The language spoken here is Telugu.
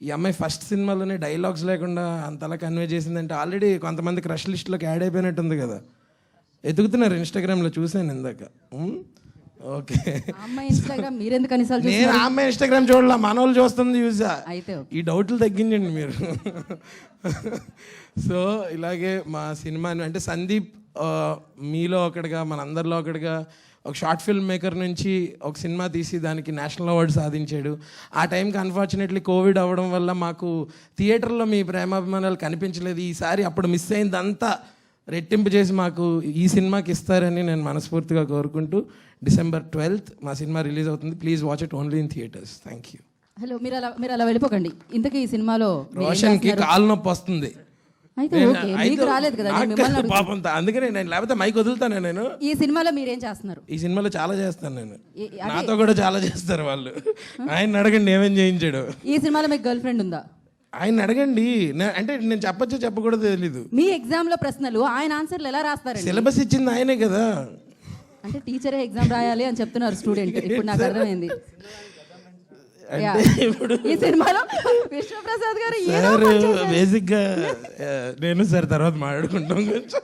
ఈ అమ్మాయి ఫస్ట్ సినిమాలోనే డైలాగ్స్ లేకుండా అంతలా కన్వే చేసిందంటే ఆల్రెడీ కొంతమంది క్రష్ లిస్ట్లోకి యాడ్ అయిపోయినట్టుంది కదా. ఎదుగుతున్నారు ఇన్స్టాగ్రామ్లో చూశాను ఇందాక. ఓకే. నేను అమ్మాయి ఇన్స్టాగ్రామ్ చూడాల మన వాళ్ళు చూస్తుంది చూసా. ఈ డౌట్లు తగ్గించండి మీరు. సో ఇలాగే మా సినిమాని అంటే సందీప్ మీలో ఒకటిగా మన అందరిలో ఒకటిగా ఒక షార్ట్ ఫిల్మ్ మేకర్ నుంచి ఒక సినిమా తీసి దానికి నేషనల్ అవార్డు సాధించాడు. ఆ టైంకి అన్ఫార్చునేట్లీ కోవిడ్ అవ్వడం వల్ల మాకు థియేటర్లో మీ ప్రేమాభిమానాలు కనిపించలేదు. ఈసారి అప్పుడు మిస్ అయిందంతా రెట్టింపు చేసి మాకు ఈ సినిమాకి ఇస్తారని నేను మనస్ఫూర్తిగా కోరుకుంటూ డిసెంబర్ ట్వెల్త్ మా సినిమా రిలీజ్ అవుతుంది. Please watch it only in theatres thank you hello మీరు అలా మీరు అలా వెళ్ళిపోకండి. ఇంతకీ ఈ సినిమాలో రోషన్కి? కాలు నొప్పి వస్తుంది. అయితే ఓకే మీకు రాలేదు కదా నేను మిమ్మల్ని అడుగుతున్నా. పాపం తా- అందుకనే నేను లేకపోతే మైక్ వదులుతాను నేను. ఈ సినిమాలో మీరేం చేస్తున్నారు? ఈ సినిమాలో చాలా చేస్తాను నేను. అదే. నాతో కూడా చాలా చేస్తారు వాళ్ళు. ఆయన అడగండి ఏమేం చేయించాడు. ఈ సినిమాలో మీకు గర్ల్ ఫ్రెండ్ ఉందా? ఆయన అడగండి. నే- అంటే నేను చెప్పచ్చో చెప్పకూడదు తెలీదు. మీ ఎగ్జామ్లో ప్రశ్నలు ఆయన ఆన్సర్లు ఎలా రాస్తారండి? సిలబస్ ఇచ్చింది ఆయనే కదా. అంటే టీచరే ఎగ్జామ్ రాయాలి అని చెప్తున్నారు స్టూడెంట్. ఇప్పుడు నాకు అర్థమైంది. ఈ సినిమాలో విష్ణుప్రసాద్ గారు. బేసిక్గా నేను సార్ తర్వాత మాట్లాడుకుంటాం కొంచెం